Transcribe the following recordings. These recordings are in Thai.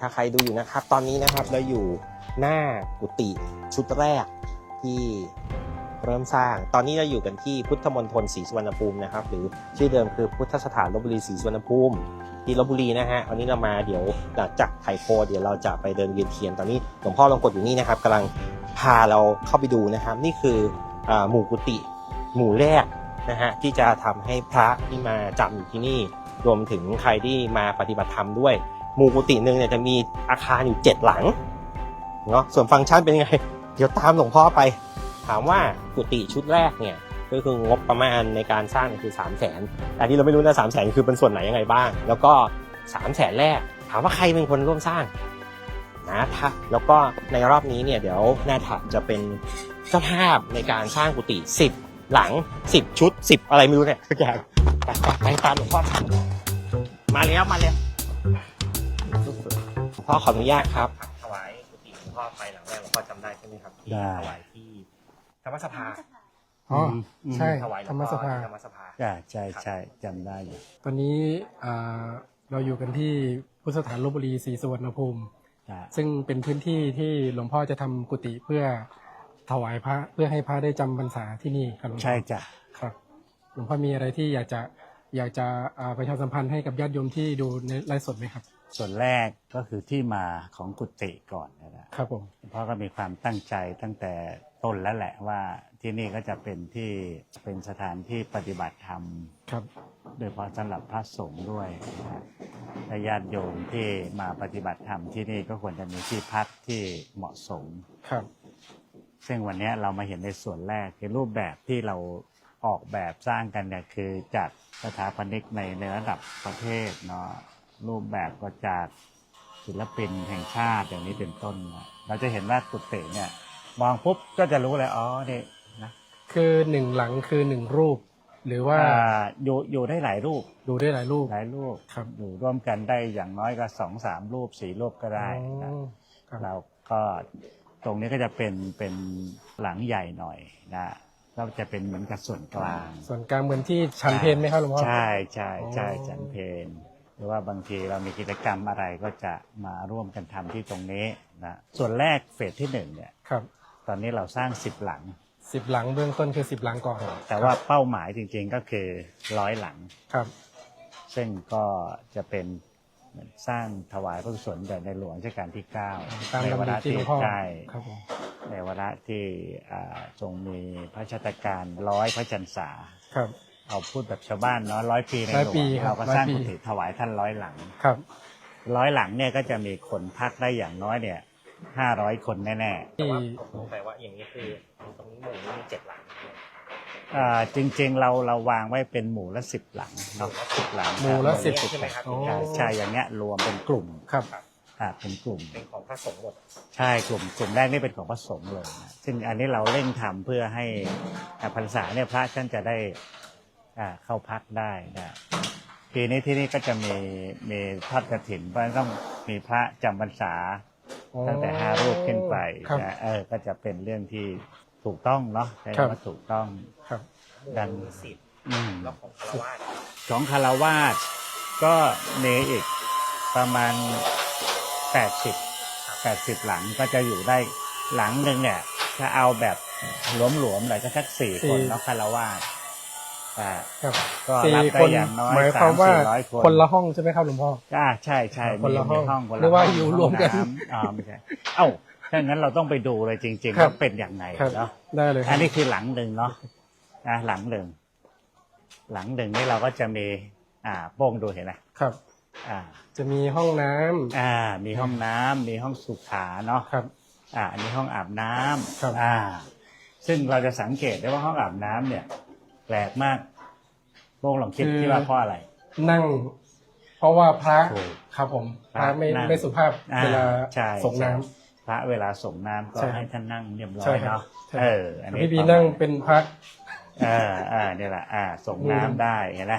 ถ้าใครดูอยู่นะครับ ตอนนี้นะครับเราอยู่หน้ากุฏิชุดแรกที่เริ่มสร้าง ตอนนี้เราอยู่กันที่พุทธมณฑลศรีสุวรรณภูมินะครับ หรือชื่อเดิมคือพุทธสถานลบบุรีศรีสุวรรณภูมิที่ลบบุรีนะฮะวันนี้เรามาเดี๋ยวหลังจากไถ่โพเดี๋ยวเราจะไปเดินเวียนเทียน ตอนนี้หลวงพ่อลงกดอยู่นี่นะครับกำลังพาเราเข้าไปดูนะครับ นี่คืออหมู่กุฏิหมู่แรกนะฮะที่จะทำให้พระที่มาจำอยู่ที่นี่ รวมถึงใครที่มาปฏิบัติธรรมด้วย หมู่กุฏิหนึ่งเนี่ยจะมีอาคารอยู่เจ็ดหลังเนาะส่วนฟังก์ชันเป็นยังไง เดี๋ยวตามหลวงพ่อไป ถามว่ากุฏิชุดแรกเนี่ยก็คืองบประมาณในการสร้างคือ3 0 0แสนอันนี้เราไม่รู้นะสามแสนคือเป็นส่วนไหนยังไงบ้าง แล้วก็3 0 0แสนแรก ถามว่าใครเป็นคนร่วมสร้างนะทะแล้วก็ในรอบนี้เนี่ยเดี๋ยวนาถาจะเป็นเจ้าภาพในการสร้างกุฏิ10 หลัง 10 ชุด 10 อะไรไม่รู้เนี่ยทุกอย่างไปตามหลวงพ่อมาแล้วมาแล้ว พ่อขออนุญาตครับ ถวายกุฏิหลวงพ่อไปหลังแรกหลวงพ่อจำได้ใช่ไหมครับที่ได้ ถวายที่ธรรมสภาอ๋ออมใช่ถวายหลธวรงรมพ่อสภา ที่ธรรมสภาใช่ใช่ใช่จำได้อยู่ตอนนี้อ่าเราอยู่กันที่พุทธสถานลบบุรีศรีสุวรรณภูมิใช่ซึ่งเป็นพื้นที่ที่หลวงพ่อจะทำกุฏิเพื่อถวายพระเพื่อให้พระได้จำพรรษาที่นี่ครับหลวงพ่อใช่จ้ะครับหลวงพ่อมีอะไรที่อยากจะอยากจะอ่าประชาสัมพันธ์ให้กับญาติโยมที่ดูในไลฟ์สดไหมครับ ส่วนแรกก็คือที่มาของกุฏิก่อนนะครับผมเพราะก็มีความตั้งใจตั้งแต่ต้นแล้วแหละว่าที่นี่ก็จะเป็นที่เป็นสถานที่ปฏิบัติธรรมครับ โดยเฉพาะสำหรับพระสงฆ์ด้วยนะครับและญาติโยมที่มาปฏิบัติธรรมที่นี่ก็ควรจะมีที่พักที่เหมาะสมครับ ซึ่งวันนี้เรามาเห็นในส่วนแรกคือรูปแบบที่เราออกแบบสร้างกันเนี่ยคือจากสถาปนิกในในระดับประเทศเนาะ รูปแบบก็จากศิลปินแห่งชาติอย่างนี้เป็นต้นนะเราจะเห็นว่ากุฏิเนี่ย มองปุ๊บก็จะรู้เลยอ๋อนี่นะคือหนึ่งหลังคือหนึ่งรูป หรือว่าอ่าอยู่อยู่ได้หลายรูปดูได้หลายรูปหลายรูปครับอยู่ร่วมกันได้อย่างน้อยก็สองสามรูปสี่รูปก็ได้นะอ๋อครับเราก็ตรงนี้ก็จะเป็นเป็นหลังใหญ่หน่อยนะเราจะเป็นเหมือนกับส่วนกลาง ส่วนกลางเหมือนที่ชันเพนไหมครับหลวงพ่อใช่ใช่ใช่อ๋อจันเพน หรือว่าบางทีเรามีกิจกรรมอะไรก็จะมาร่วมกันทำที่ตรงนี้นะส่วนแรกเฟสที่หนึ่งเนี่ยครับ ตอนนี้เราสร้างสิบหลังสิบหลังเบื้องต้นคือสิบหลังก่อนแต่ว่าเป้าหมายจริงๆก็คือร้อยหลังครับ ซึ่งก็จะเป็นเหมือนสร้างถวายพระกุศลแด่ในหลวงรัชกาลที่ตาม9ในวาลำดัระบที่ที่หลวงพ่อใช่ครับผมในวาระที่อ่าทรงมีพระชาตการร้อยพระจันษาครับ เอาพูดแบบชาวบ้านเนาะร้อยปีในร้อยหลวปีงครับเราก็สร้างร้อยปี กุฏิถวายท่านร้อยหลัง ครับ ร้อยหลังเนี่ยก็จะมีคนพักได้อย่างน้อยเนี่ยห้าร้อยคนแน่แต่ว่าผมสงสัยว่าอย่างนี้คือตรงนี้หมู่นี้มีเจ็ดหลังๆอ่าจริงๆเราเราวางไว้เป็นหมู่ละสิบหลังเนาะสิบหลังหมู่ละอ่าสิบ ใช่ไหมครับโอ้ ใช่ใช่อย่างเงี้ยรวมเป็นกลุ่มครับ อ่าเป็นกลุ่ม เป็นของพระสงฆ์หมดใช่กลุ่มกลุ่มแรกนี่เป็นของพระสงฆ์เลยนะซึ่งอันนี้เราเร่งทำเพื่อให้อ่าพรรษาเนี่ยพระท่านจะได้ อ่าเข้าพักได้นะปีนี้ที่นี่ก็จะมีมีทอดกระถินเพราะฉะนั้นต้องมีพระจำพรรษาตั้งแต่ห้ารูปขึ้นไปครับนะเออก็จะเป็นเรื่องที่ถูกต้องเนาะใช้ครับคำว่าถูกต้อง ครับ ดังมีสิบอืม แล้วของคารวาสของคารวาสก็เนอีกประมาณแปดสิบแปดสิบหลังก็จะอยู่ได้หลังหนึ่งเนี่ยถ้าเอาแบบหลวมๆหน่อยก็สักสี่สี่คนเนาะคารวาสอ่า ครับก็สี่รับได้คนอย่างน้อยหมายความว่าสามสี่ร้อยคนคนละห้องใช่ไหมครับหลวงพ่ออ่าใช่ใช่คนละมีห้องมีคนละหรือว่าห้งอยู่รวมกันห้องำอ่าไม่ใช่เอ้าถ้างั้นเราต้องไปดูเลยจริงๆครับว่าเป็นอย่างไงครับเนาะได้เลยคอัรันบนี้คือหลังหนึ่งเนาะนะหลังหนึ่งหลังหนึ่งนี่เราก็จะมีอ่าโป้งดูเห็นไหมครับ อ่า จะมีห้องน้ำอ่า มีห้องน้ำมีห้องสุขาเนาะครับ อ่าอันนี้ห้องอาบน้ำครับอ่า ซึ่งเราจะสังเกตได้ว่าห้องอาบน้ำเนี่ย แปลกมากโป้งลองคิดที่ว่าเพราะอะไร นั่ง เพราะว่าพระถูกครับผมพพระระไม่นั่งไม่สุภาพอ่าเวลาใช่ส่งน้ ใช่ พระเวลาส่งน้ำก็ใช่ให้ท่านนั่งเรียบร้อใช่ยครับเนาะใช่เอออันำนี้พี่บีประมาณนั่งเป็นพระอ่าอ่าเนี่ยแหละอ่าส่งน้ำได้เห็นไหม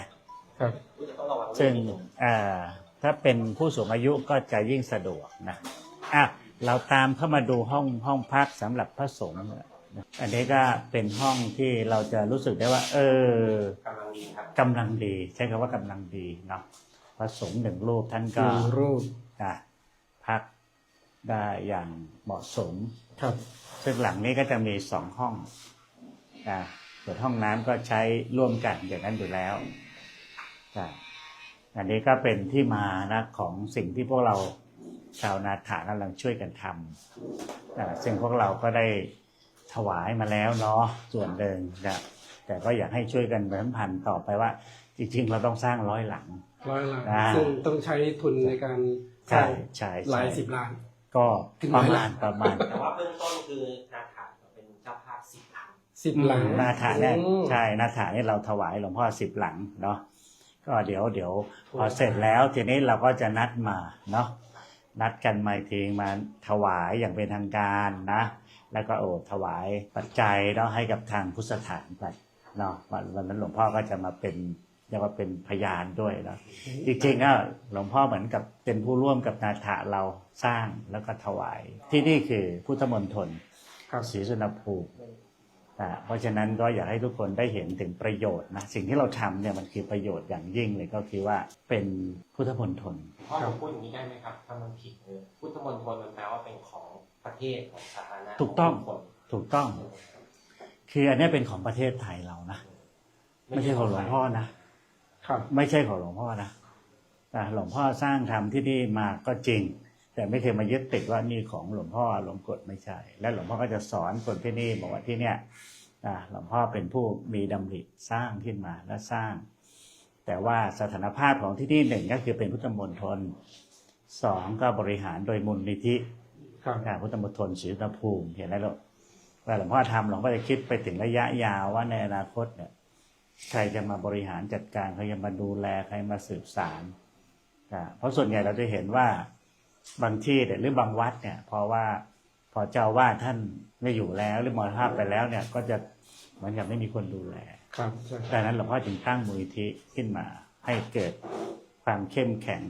ครับ ซึ่งอ่าถ้าเป็นผู้สูงอายุก็จะยิ่งสะดวกนะอะเราตามเข้ามาดูห้องห้องพักสำหรับพระสงฆ์นะ อันนี้ก็เป็นห้องที่เราจะรู้สึกได้ว่า เออกำลังดีครับกำลังดี ใช้คำว่ากำลังดีเนาะพระสงฆ์หนึ่งรูปท่านก็มีรูปอะอย่างเหมาะสมครับซึ่งหลังนี้ก็จะมีสองห้องอ่าส่วนห้องน้ำก็ใช้ร่วมกันอย่างนั้นอยู่แล้วอ่าอันนี้ก็เป็นที่มานะของสิ่งที่พวกเราชาวนาถากำลังช่วยกันทำอ่าซึ่งพวกเราก็ได้ ถวายมาแล้วเนาะส่วนหนึ่งนะแต่ก็อยากให้ช่วยกันประชาสัมพันธ์ต่อไปว่า จริง ๆ เราต้องสร้างร้อยหลัง ร้อยล้านอ่า ซึ่งต้องใช้ทุนในการสใช่ร้างใช่ใช่หลายสิบล้าน ก็ถึงประร้อยมาล้าณนประมาณ แต่ว่าเบื้องต้นคือนาถาเป็นเจ้าภาพสิบหลัง สิบล้านนาถาเนี่ยอืม ใช่นาถาเนี่ยเราถวายหลวงพ่อสิบหลังเนาะก็เดี๋ยวเดี๋ยวพอเสร็จแล้วทีนี้เราก็จะนัดมาเนาะนัดกันมาอีกทีมาถวายอย่างเป็นทางการนะ แล้วก็โอ้ถวายปัจจัยเนาะให้กับทางพุทธสถานไปเนาะวันวันนั้นหลวงพ่อก็จะมาเป็นเรียกว่าเป็นพยานด้วยเนาะจริงๆก็หลวงพ่อเหมือนกับเป็นผู้ร่วมกับนาถาเราสร้างแล้วก็ถวาย ที่นี่คือพุทธมณฑลครับศรีสุนรภูมิอ่าเพราะฉะนั้นก็อยากให้ทุกคนได้เห็นถึงประโยชน์นะสิ่งที่เราทำเนี่ยมันคือประโยชน์อย่างยิ่งเลยก็คือว่าเป็นพุทธมณฑลพ่อผมพูดอย่างนี้ได้ไหมครับถ้ามันผิดเลยพุทธมณฑลมันแปลว่าเป็นของประเทศของสาธารณะ ถูกต้องขทุคนถูกต้อง คืออันเนี้ยเป็นของประเทศไทยเรานะไม่ใช่ของหลวงพ่อนะครับ ไม่ใช่ของหลวงพ่อนะอ่าหลวงพ่อสร้างทำที่นี่มาก็จริง แต่ไม่เคยมายึดติดว่านี่ของหลวงพ่อหลวงกฎไม่ใช่ และหลวงพ่อก็จะสอนคนที่นี่บอกว่าที่เนี่ยอ่าหลวงพ่อเป็นผู้มีดำริสร้างขึ้นมาและสร้าง แต่ว่าสถานภาพของที่นี่หนึ่งก็คือเป็นพุทธมณฑลสองก็บริหารโดยมูลนิธิ ครับอ่าพุทธมณฑลศรีสุนทรภูมิเห็นแล้วหรอกเวลาหลวงพ่อทำหลวงพ่อจะคิดไปถึงระยะยาวว่าในอนาคตเนี่ยใครจะมาบริหารจัดการใครจะมาดูแลใครมาสืบสารอ่าเพราะส่วนใหญ่เราจะเห็นว่าบางที่เนี่ยหรือบางวัดเนี่ยเพราะว่าพอเจ้าว่าท่านไม่อยู่แล้วหรือมรณภาพไปแล้วเนี่ย ก็จะเหมือนกับไม่มีคนดูแลครับใช่ดังนั้นหลวงพ่อจึงตั้งมูลนิธิขึ้นมาให้เกิดความเข้มแข็ง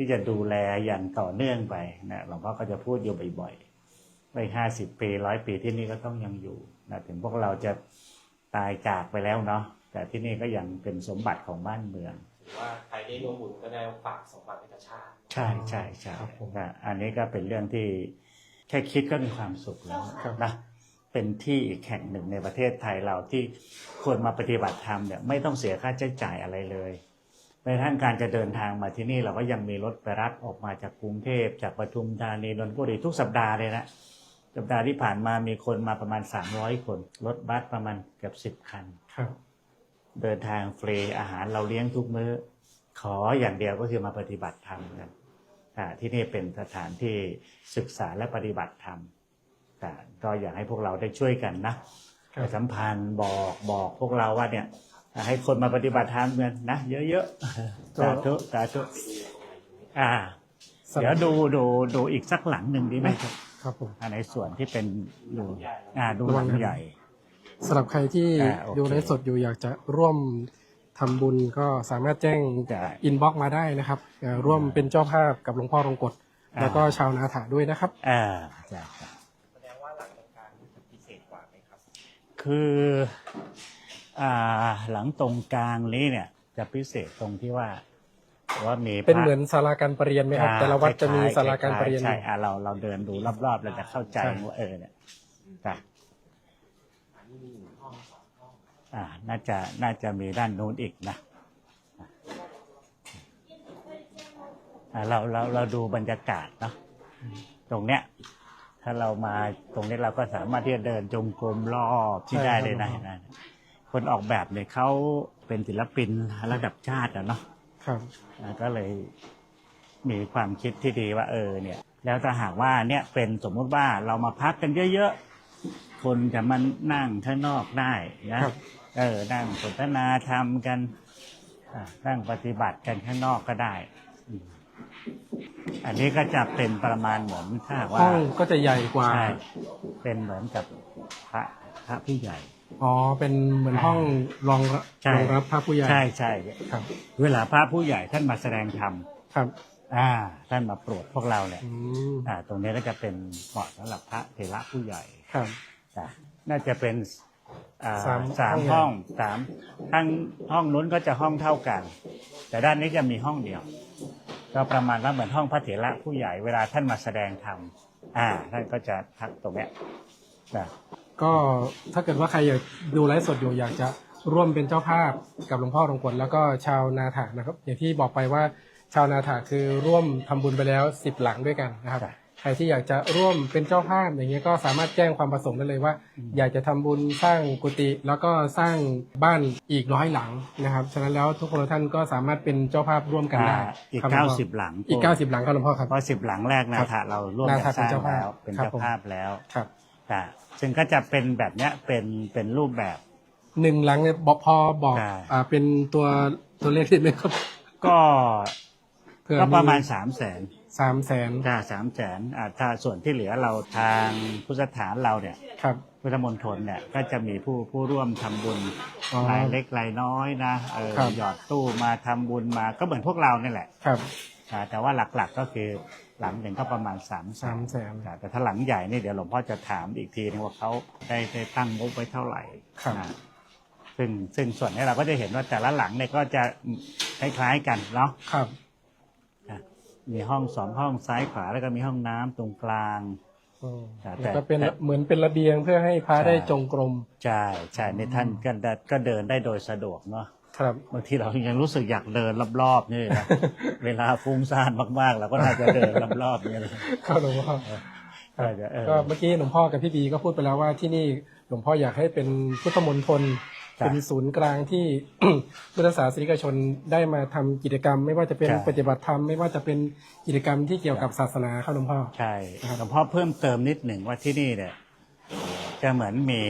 ที่จะดูแลอย่างต่อเนื่องไปนะหลวงพ่อก็จะพูดอยู่บ่อยๆไปห้าสิบปีร้อยปีที่นี่ก็ต้องยังอยู่นะถึงพวกเราจะตายจากไปแล้วเนาะแต่ที่นี่ก็ยังเป็นสมบัติของบ้านเมืองถือว่าใครได้ร่วมบุญก็ได้ฝากสมบัติให้กับชาติ ใช่ใช่ใช่ครับผมนะอันนี้ก็เป็นเรื่องที่แค่คิดก็มีความสุขแล้วนะเป็นที่อีกแห่งหนึ่งในประเทศไทยเราที่ควรมาปฏิบัติธรรมเนี่ยไม่ต้องเสียค่าใช้จ่ายอะไรเลย แม้กระทั่งการจะเดินทางมาที่นี่เราก็ยังมีรถไปรับออกมาจากกรุงเทพจากปทุมธานีนนทบุรีทุกสัปดาห์เลยนะสัปดาห์ที่ผ่านมามีคนมาประมาณ 300 คน รถบัสประมาณเกือบสิบ10 คันครับเดินทางฟรีอาหารเราเลี้ยงทุกมื้อ ขออย่างเดียวก็คือมาปฏิบัติธรรมกันอ่าที่นี่เป็นสถานที่ศึกษาและปฏิบัติธรรมอ่าก็อยากให้พวกเราได้ช่วยกันนะครับประชาสัมพันธ์บอกบอกพวกเราว่าเนี่ย ให้คนมาปฏิบัติธรรมกันนะเยอะๆสาธุสาธุอ่า เดี๋ยวดูดูดูอีกสักหลังหนึ่งดีไหมครับผมอ่าในส่วนที่เป็นดูอ่าดูหลังใหญ่สำหรับใครที่อ่าโอเคดูในสดอยู่อยากจะร่วมทำบุญก็สามารถแจ้งได้อินบ็อกมาได้นะครับเอ่อร่วมเป็นเจ้าภาพกับหลวงพ่อรงกฎอ่าแล้วก็ชาวนาถาด้วยนะครับอ่าใช่ครับแสดงว่าหลังตรงกลางนี่จะพิเศษกว่าไหมครับ คืออ่า หลังตรงกลางนี้เนี่ย จะพิเศษตรงที่ว่าว่ามีพระเป็นเหมือนศาลาการประเรียนไหมครับอ่าแต่ละวัดจะมีคล้ยๆศาลาการประเรียนอใช่ยู่อ่าเราเราเดินดูรอบๆเราจะเข้าใจใช่ว่าเออเนี่ยจ้ะอันนี้มีหนึ่งห้องสองห้องอ่าน่าจะน่าจะมีด้านนู้นอีกนะอ่าเราเราเราดูบรรยากาศเนาะตรงเนี้ย ถ้าเรามาตรงนี้เราก็สามารถที่จะเดินจงกรมรอบที่ใช่ได้ครับเลยนะเห็นไหม คนออกแบบเนี่ยเขาเป็นศิลปินระดับชาติอะเนาะครับอ่าก็เลยมีความคิดที่ดีว่าเออเนี่ย แล้วถ้าหากว่าเนี่ยเป็นสมมุติว่าเรามาพักกันเยอะๆ คนจะมานั่งข้างนอกได้นะครับเออนั่งสนทนาธรรมกันอ่านั่งปฏิบัติกันข้างนอกก็ได้อืมอันนี้ก็จะเป็นประมาณเหมือนถ้าหากว่าห้องก็จะใหญ่กว่าใช่เป็นเหมือนกับพระพระผู้ใหญ่ อ๋อเป็นเหมือนห้องรองรับใช่ รองรับพระผู้ใหญ่ใช่ใช่ครับเวลาพระผู้ใหญ่ท่านมาแสดงธรรมครับอ่าท่านมาโปรดพวกเราเนี่ยอืมอ่าตรงนี้ก็จะเป็นเหมาะสำหรับพระเถระผู้ใหญ่ครับอะน่าจะเป็นอ่าสามสามห้ห้อองง สามทั้งห้องนู้นก็จะห้องเท่ากัน แต่ด้านนี้จะมีห้องเดียว ก็ประมาณว่าเหมือนห้องพระเถระผู้ใหญ่เวลาท่านมาแสดงธรรมอ่าท่านก็จะทักตรงเนี้ยนะ ก็ถ้าเกิดว่าใครอยากดูไลฟ์สดอยู่อยากจะร่วมเป็นเจ้าภาพกับหลวงพ่อตรงกฎแล้วก็ชาวนาถานะครับ อย่างที่บอกไปว่าชาวนาถาคือร่วมทำบุญไปแล้วสิบหลังด้วยกันนะครับจ้ะใครที่อยากจะร่วมเป็นเจ้าภาพอย่างเงี้ยก็สามารถแจ้งความประสงค์ได้เลยว่า อยากจะทำบุญสร้างกุฏิแล้วก็สร้างบ้านอีกร้อยหลังนะครับฉะนั้นแล้วทุกคนทุกท่านก็สามารถเป็นเจ้าภาพร่วมกันได้อ่าอีกครับเก้าหลวงพ่สิบหลังอีกเก้าสิบหลังครับหลวงพ่อครับ เพราะสิบหลังแรกนาถาเราร่วมนากันถาสร้างเป็นเจ้าภาพแล้วเป็นครับเจ้าผมภาพแล้วครับ อ่าซึ่งก็จะเป็นแบบเนี้ยเป็นเป็นรูปแบบ หนึ่งหลังเนี่ยบอกพอบอกใช่ อ่าเป็นตัวตัวเลขที่ไหมครับก็เผื่อก็ประมาณสามแสนสามแสนถ้าสามแสนอ่าถ้าส่วนที่เหลือเราทางพุทธสถานเราเนี่ย ครับ พุทธมณฑลเนี่ยก็จะมีผู้ผู้ร่วมทำบุญอ๋อรายเล็กรายน้อยนะเออครับ หยอดตู้มาทำบุญมาก็เหมือนพวกเรานี่แหละครับ อ่าแต่ว่าหลักๆก็คือ หลังหนึ่งก็ประมาณสามสามแสนแต่ถ้าหลังใหญ่นี่เดี๋ยวหลวงพ่อจะถามอีกทีนึงว่าเขาได้ได้ตั้งงบไว้เท่าไหร่ครับ นะซึ่งซึ่งส่วนนี้เราก็จะเห็นว่าแต่ละหลังเนี่ยก็จะคล้ายๆกันเนาะ ครับอะมีห้องสองห้องซ้ายขวาแล้วก็มีห้องน้ำตรงกลาง อืมแต่แล้วก็เป็นแต่เหมือนเป็นระเบียงเพื่อให้พระใช่ ได้จงกรม ใช่ใช่ในท่านก็ได้ก็เดินได้โดยสะดวกเนาะ ครับบางทีเรายังรู้สึกอยากเดินรอบๆนี่นะ เวลาฟุ้งซ่านมากๆ เราก็น่าจะเดินรอบๆนี่เลยครับหลวงพ่อเออเออก็เมื่อกี้หลวงพ่อกับพี่บีก็พูดไปแล้วว่าที่นี่หลวงพ่ออยากให้เป็นพุทธมณฑลจ้ะเป็นศูนย์กลางที่พุทธศาสนิกชนได้มาทำกิจกรรม ไม่ว่าจะเป็นใช่ปฏิบัติธรรมไม่ว่าจะเป็นกิจกรรมที่เกี่ยวกับศาสนาครับหลวงพ่อใช่ครับหลวงพ่อเพิ่มเติมนิดหนึ่งว่าที่นี่เนี่ยจะเหมือนมี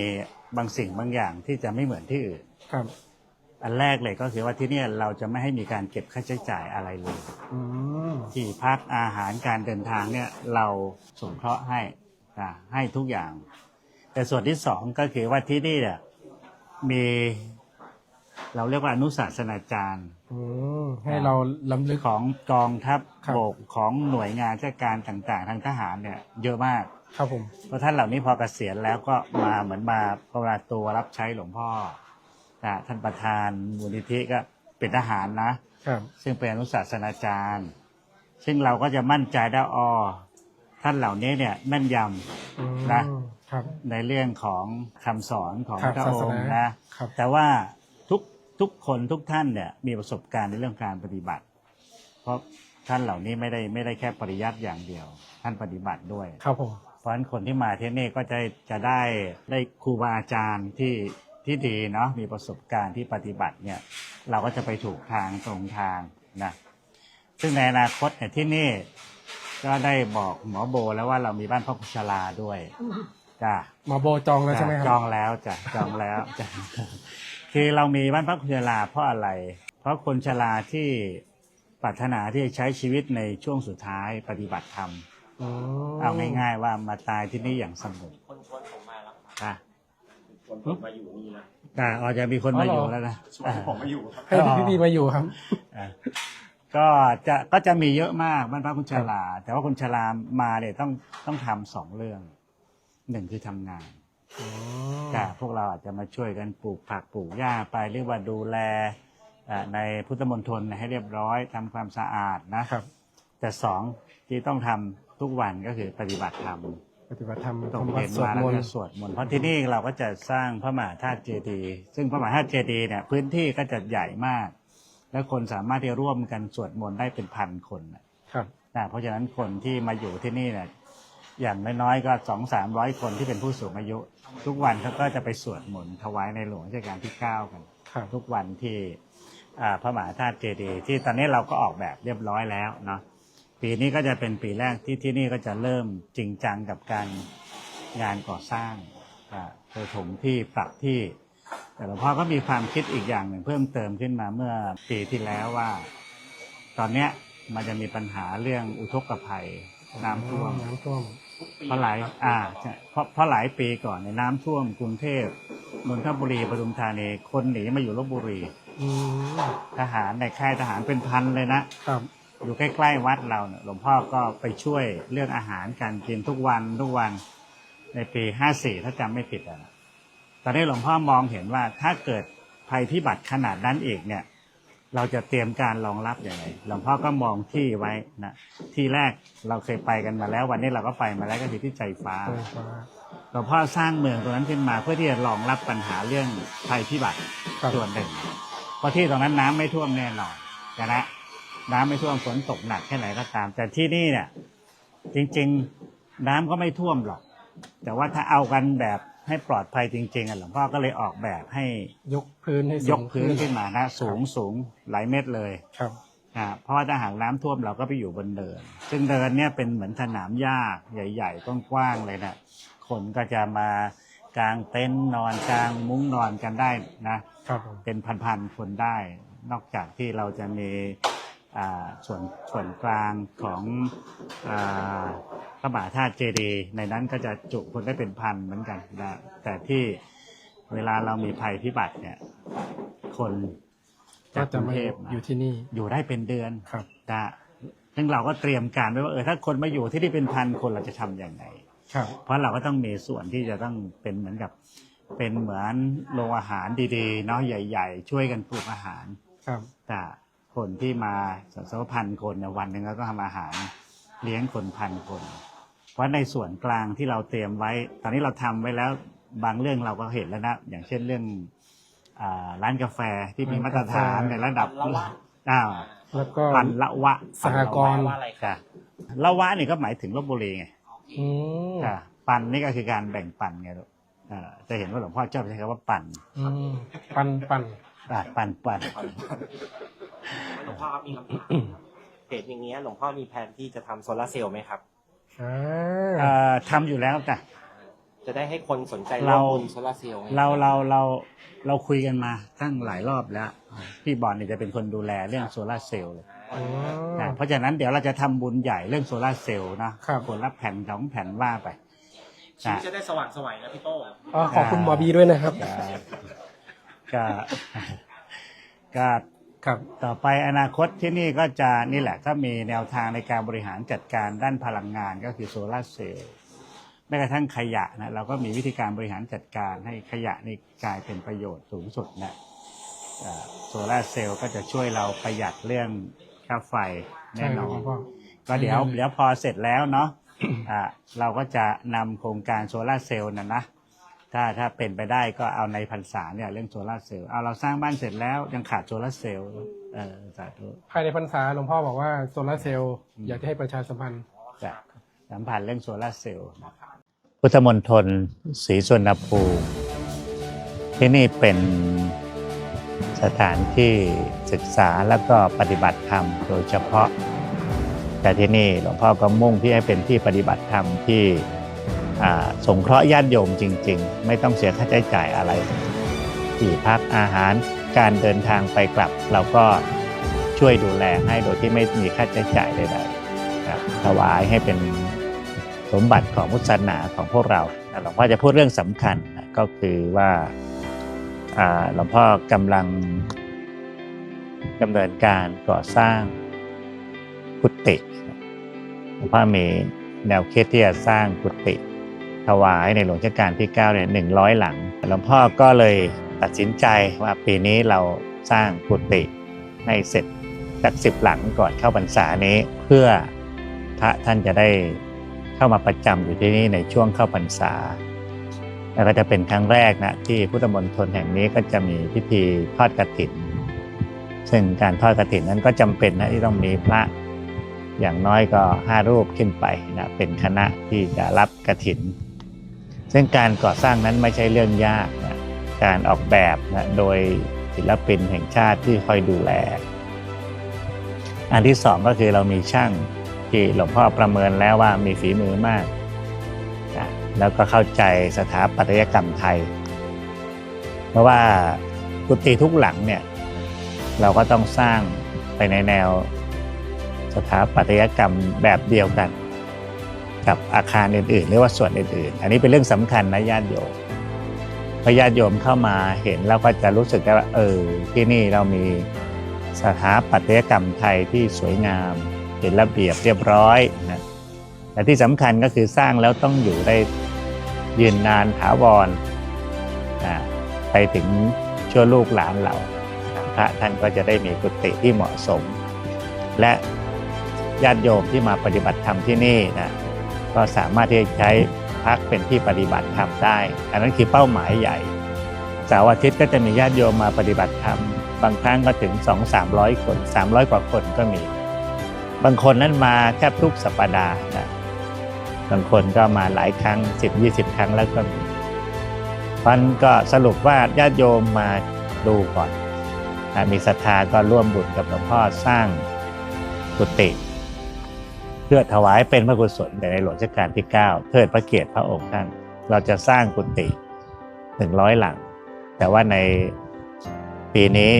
บางสิ่งบางอย่างที่จะไม่เหมือนที่อื่นครับ อันแรกเลยก็คือว่าที่เนี่ยเราจะไม่ให้มีการเก็บค่าใช้จ่ายอะไรเลย อืมที่พักอาหารการเดินทางเนี่ยเราสงเคราะห์ให้อ่าให้ทุกอย่าง แต่ส่วนที่สองก็คือว่าที่นี่เนี่ยมีเราเรียกว่าอนุศาสนาจารย์ อืมให้เราล้ำลึก ของกองทัพครับ บกของหน่วยงานราชการต่างๆ ทางทหารเนี่ยเยอะมาก ครับผม เพราะท่านเหล่านี้พอเกษียณแล้วก็มาเหมือนมาประราตัวรับใช้หลวงพ่อ นะท่านประธานมูลนิธิก็เป็นทหารนะ ครับซึ่งเป็นอนุศาสนาจารย์ ซึ่งเราก็จะมั่นใจได้อ๋อท่านเหล่านี้เนี่ยแม่นยอืมนะ ครับำในเรื่องของคำสอนของครับพระองค์ศาสนานะครับแต่ว่าทุกทุกคนทุกท่านเนี่ยมีประสบการณ์ในเรื่องการปฏิบัติ เพราะท่านเหล่านี้ไม่ได้ไม่ได้แค่ปริยัติอย่างเดียว ท่านปฏิบัติด้วย ครับผม เพราะฉะนั้นคนที่มาที่นี่ก็จะจะได้ได้ครูบาอาจารย์ที่ ที่ดีเนาะมีประสบการณ์ที่ปฏิบัติเนี่ยเราก็จะไปถูกทางตรงทางนะซึ่งในอนาคตเนี่ยที่นี่ก็ได้บอกหมอโบแล้วว่าเรามีบ้านพักคนชราด้วยจ้ะหมาโบจองแล้วใช่ไหมคจรัอบงแล้วจ้ะจองแล้วจ้ะคือเรามีบ้านพักคนชราเพราะอะไร เพราะคนชราที่ปรารถนาที่จะใช้ชีวิตในช่วงสุดท้ายปฏิบัติธรรมอืมเอาง่ายๆว่ามาตายที่นี่อย่างสงบคนชวนผมมาแล้วอะ ชวนผมมาอยู่นี่นะอะอ๋อจะมีคนมาอยู่แล้วนะชวนผมมาอยู่ครับให้พี่บีมาอยู่ครับอะก็จะก็จะมีเยอะมากบ้านพักคนชราแต่ว่าคนชรามาเนี่ยต้องต้องทำสองเรื่องหนึ่งคือทำงานอืมจ้ะพวกเราอาจจะมาช่วยกันปลูกผักปลูกหญ้าไปเรียกว่าดูแลอะในพุทธมณฑลให้เรียบร้อยทำความสะอาดนะครับ แต่สองที่ต้องทำทุกวันก็คือปฏิบัติธรรม ปฏิบัติธรรมตรงทำวัเห็ดนสวดมามแล้วนก็ต์ สวดมนต์เพราะที่นี่เราก็จะสร้างพระมหาธาตุเจดีย์ซึ่งพระมหาธาตุเจดีย์เนี่ยพื้นที่ก็จะใหญ่มาก และคนสามารถที่จะร่วมกันสวดมนต์ได้เป็นพันคนน่ะครับ นะเพราะฉะนั้นคนที่มาอยู่ที่นี่เนี่ยอย่างน้อยๆก็สองสามร้อยคนที่เป็นผู้สูงอายุ ทุกวันเขาก็จะไปสวดมนต์ถวายในหลวงรัชกาลที่เก้ากัน ครับ ทุกวันที่อ่าพระมหาธาตุเจดีย์ที่ตอนนี้เราก็ออกแบบเรียบร้อยแล้วเนาะ ปีนี้ก็จะเป็นปีแรกที่ที่นี่ก็จะเริ่มจริงจังกับการงานก่อสร้างอ่าเธอถมที่ปรับที่ แต่หลวงพ่อก็มีความคิดอีกอย่างหนึ่งเพิ่มเติมขึ้นมาเมื่อปีที่แล้วว่า ตอนเนี้ยมันจะมีปัญหาเรื่องอุทกภัยน้ำท่วมน้ำท่วมเพราะหลายอ่าใช่เพราะเพราะหลายปีก่อนในยน้ำท่วมกรุงเทพนนทบุรีปทุมธานีคนหนีมาอยู่ลบบุรีอืมทหารในค่ายทหารเป็นพันเลยนะครับ อยู่ใกล้ๆวัดเราเนี่ยหลวงพ่อก็ไปช่วยเรื่องอาหารการกินทุกวันทุกวันในปีห้าสี่ถ้าจำไม่ผิดอะนะตอนนี้หลวงพ่อมองเห็นว่าถ้าเกิดภัยพิบัติขนาดนั้นอีกเนี่ย เราจะเตรียมการรองรับอย่างไรหลวงพ่อก็มองที่ไว้นะที่แรกเราเคยไปกันมาแล้ว วันนี้เราก็ไปมาแล้วก็คือที่ใจฟ้าใช่ฟ้าหลวงพ่อสร้างเมืองตรงนั้นขึ้นมาเพื่อที่จะรองรับปัญหาเรื่องภัยพิบัติครับส่วนหนึ่งเพราะที่ตรงนั้นน้ำไม่ท่วมแน่นอนนะ น้ำไม่ท่วมฝนตกหนักแค่ไหนก็ตาม แต่ที่นี่เนี่ยจริง ๆน้ำก็ไม่ท่วมหรอก แต่ว่าถ้าเอากันแบบให้ปลอดภัยจริงๆอะหลวงพ่อก็เลยออกแบบให้ยกพื้นให้ยสูกงพื้นขึ้นมานะสูงสูงหลายเมตรเลยครับอ่าเพราะว่าถ้าหากน้ำท่วมเราก็ไปอยู่บนเดิน ซึ่งเดินเนี่ยเป็นเหมือนสนามหญ้าใหญ่ๆกว้างๆเลยนะคนก็จะมากางเต็นท์นอนกางมุ้งนอนกันได้นะครับผมเป็นพันๆคนได้ นอกจากที่เราจะมีอ่า ส่วนส่วนกลางของอ่าพระมหาธาตุเจดีย์ในนั้นก็จะจุคนได้เป็นพันเหมือนกันนะแต่ที่เวลาเรามีภัยพิบัติเนี่ย คนก็จากกจะรุงมาเทพอมายู่ที่นี่อยู่ได้เป็นเดือนครับนะซึ่งเราก็เตรียมการไว้ว่าเออถ้าคนมาอยู่ที่นี่เป็นพันคนเราจะทำอย่างไรครับ เพราะเราก็ต้องมีส่วนที่จะต้องเป็นเหมือนกับ เป็นเหมือนโรงอาหารดีๆเนาะใหญ่ ๆ ช่วยกันปรุงอาหารครับแต่ คนที่มาสักสักพันคนเนี่ยวันหนึ่งเราก็ทำอาหารเลี้ยงคนพันคน เพราะในส่วนกลางที่เราเตรียมไว้ ตอนนี้เราทำไว้แล้วบางเรื่องเราก็เห็นแล้วนะ อย่างเช่นเรื่องอาร้านกาแฟที่มีมาตรฐานในระดับอ้าวแล้วก็ปันละวะสหกรณ์ว่าอะไรครับค่ะละวะนี่ก็หมายถึงลบบุรีไงอืมค่ะปันนี่ก็คือการแบ่งปันไงลูกเอ่อจะเห็นว่าหลวงพ่อชอบใช้คำว่าปันอืมปันปันอะปันปัน หลวงพ่อครับมีคำถามเห็นอย่างเงี้ยหลวงพ่อมีแผนที่จะทำโซลาร์เซลล์ไหมครับ อ่า เอ่อทำอยู่แล้วจ้ะ จะได้ให้คนสนใจเรา ลงทุนโซลาร์เซลล์ไงเราเราเราเราคุยกันมาตั้งหลายรอบแล้ว พี่บอลเนี่ยจะเป็นคนดูแลเรื่องโซลาร์เซลล์เลยอ๋อ นะเพราะฉะนั้นเดี๋ยวเราจะทำบุญใหญ่เรื่องโซลาร์เซลล์นะครับ คนละแผ่นสองแผ่นว่าไปชีวิตจะได้สว่างสวัยนะพี่โต้อ๋อขอบคุณหมอบีด้วยนะครับ ก็ก็ ครับ ต่อไปอนาคตที่นี่ก็จะนี่แหละก็มีแนวทางในการบริหารจัดการด้านพลังงานก็คือโซลาร์เซลล์แม้กระทั่งขยะนะเราก็มีวิธีการบริหารจัดการให้ขยะนี่กลายเป็นประโยชน์สูงสุดนะโซลาร์เซลล์ก็จะช่วยเราประหยัดเรื่องค่าไฟใช่แน่คนรับอหลนวงพ่อก็เดี๋ยวเดี๋ยวพอเสร็จแล้วเนาะอ่าเราก็จะนำโครงการโซลาร์เซลล์นะนะ ถ้าถ้าเป็นไปได้ก็เอาในพรรษาเนี่ยเรื่องโซลาร์เซลล์เอาเราสร้างบ้านเสร็จแล้วยังขาดโซลาร์เซลล์เออสาธุภายในพรรษาหลวงพ่อบอกว่าโซลาร์เซลล์อยากจะให้ประชาสัมพันธ์จะสัมพันธ์เรื่องโซลาร์เซลล์พุทธมณฑลศรีสุวรรณภูมิที่นี่เป็นสถานที่ศึกษาแล้วก็ปฏิบัติธรรมโดยเฉพาะ แต่ที่นี่หลวงพ่อก็มุ่งที่ให้เป็นที่ปฏิบัติธรรมที่อ่า สงเคราะห์ญาติโยมจริง ๆ ไม่ต้องเสียค่าใช้จ่ายอะไรที่พักอาหารการเดินทางไปกลับ เราก็ช่วยดูแลให้โดยที่ไม่มีค่าใช้จ่ายใดๆถวายให้เป็นสมบัติของพุทธศาสนาของพวกเราหลวงพ่อจะพูดเรื่องสำคัญก็คือว่าอ่าหลวงพ่อกำลังดำเนินการก่อสร้างกุฏิหลวงพ่อมีแนวคิดที่จะสร้างกุฏิ ถวายในหลวงรัชกาลที่9เนี่ยหนึ่งร้อยหลังหลวงพ่อก็เลยตัดสินใจว่าปีนี้เราสร้างกุฏิให้เสร็จจากสิบหลังก่อนเข้าพรรษานี้ เพื่อพระท่านจะได้เข้ามาประจำอยู่ที่นี่ในช่วงเข้าพรรษา แล้วก็จะเป็นครั้งแรกนะที่พุทธมณฑลแห่งนี้ก็จะมีพิธีทอดกฐิน ซึ่งการทอดกฐินนั้นก็จำเป็นนะที่ต้องมีพระอย่างน้อยก็ห้ารูปขึ้นไปนะเป็นคณะที่จะรับกฐิน ซึ่งการก่อสร้างนั้นไม่ใช่เรื่องยากนะการออกแบบนะโดยศิลปินแห่งชาติที่คอยดูแล อันที่สองก็คือเรามีช่างที่หลวงพ่อประเมินแล้วว่ามีฝีมือมากนะแล้วก็เข้าใจสถาปัตยกรรมไทย เพราะว่ากุฏิทุกหลังเนี่ยเราก็ต้องสร้างไปในแนวสถาปัตยกรรมแบบเดียวกัน กับอาคารอื่นๆ หรือว่าส่วนอื่นๆ อันนี้เป็นเรื่องสำคัญนะญาติโยมพญาติโยมเข้ามาเห็นแล้วก็จะรู้สึกว่าเออที่นี่เรามีสถาปัตยกรรมไทยที่สวยงามเป็นระเบียบเรียบร้อยนะแต่ที่สำคัญก็คือสร้างแล้วต้องอยู่ได้ยืนนานถาวรนะไปถึงชั่วลูกหลานเรานะระท่านก็จะได้มีกุฏิที่เหมาะสม และญาติโยมที่มาปฏิบัติธรรมที่นี่นะ ก็สามารถที่จะใช้พักเป็นที่ปฏิบัติธรรมได้ อันนั้นคือเป้าหมายใหญ่เสาร์อาทิตย์ก็จะมีญาติโยมมาปฏิบัติธรรม บางครั้งก็ถึง 2 3 0 0 คน 300 กว่าคนก็มี บางคนนั้นมาแทบทุกสัปดาห์นะบางคนก็มาหลายครั้ง 10-20 ครั้งแล้วก็มีมันก็สรุปว่าญาติโยมมาดูก่อนนะมีศรัทธาก็ร่วมบุญกับหลวงพ่อสร้างกุฏิ เพื่อถวายเป็นพระกุศลแด่ในหลวงรัชกาลที่ 9เทิดพระเกียรติพระองค์ท่าน เราจะสร้างกุฏิถึงร้อยหลัง แต่ว่าในปีนี้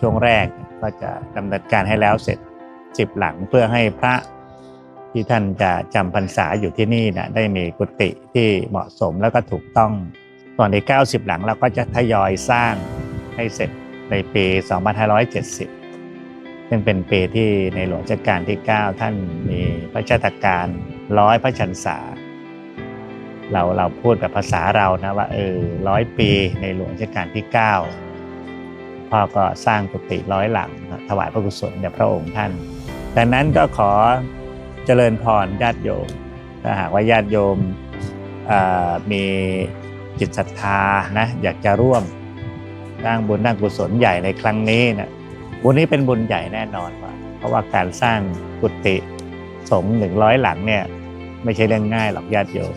ช่วงแรกก็จะดำเนินการให้แล้วเสร็จ10หลังเพื่อให้พระที่ท่านจะจำพรรษาอยู่ที่นี่นะได้มีกุฏิที่เหมาะสมแล้วก็ถูกต้องส่วนใน 90 หลังเราก็จะทยอยสร้างให้เสร็จในปี 2570 ซึ่งเป็นปีที่ในหลวงรัชกาลที่ 9 ท่านมีพระชาตการร้อยพระชันษา เราเราพูดแบบภาษาเรานะว่าเออร้อยปีในหลวงรัชกาลที่ 9 พ่อก็สร้างกุฏิร้อยหลัง ถวายพระกุศลแด่พระองค์ท่าน ดังนั้นก็ขอเจริญพรญาติโยมถ้าหากว่าญาติโยมมีจิตศรัทธานะอยากจะร่วมสร้างบุญสร้างกุศลใหญ่ในครั้งนี้นะ บุญนี้เป็นบุญใหญ่แน่นอนว่าเพราะว่าการสร้างกุฏิสงฆ์หนึ่งร้อยหลังเนี่ยไม่ใช่เรื่องง่ายหรอกญาติโยม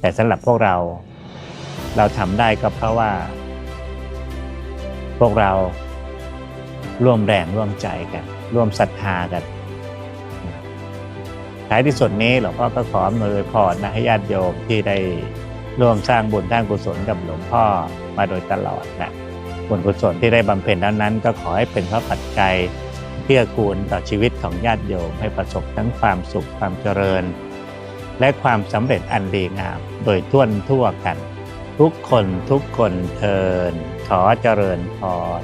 แต่สำหรับพวกเรา เราทำได้ก็เพราะว่า พวกเราร่วมแรงร่วมใจกัน ร่วมศรัทธากันท้ายที่สุดนี้หลวงพ่อก็ขออำนวยพรนะให้ญาติโยมที่ได้ร่วมสร้างบุญสร้างกุศลกับหลวงพ่อมาโดยตลอดนะ บุญกุศลที่ได้บำเพ็ญนั้นนั้นก็ขอให้เป็นพระปัจจัยเพื่อกูลต่อชีวิตของญาติโยมให้ประสบทั้งความสุขความเจริญ และความสำเร็จอันดีงามโดยทั่วทั่วกัน ทุกคนทุกคนเทินขอเจริญพร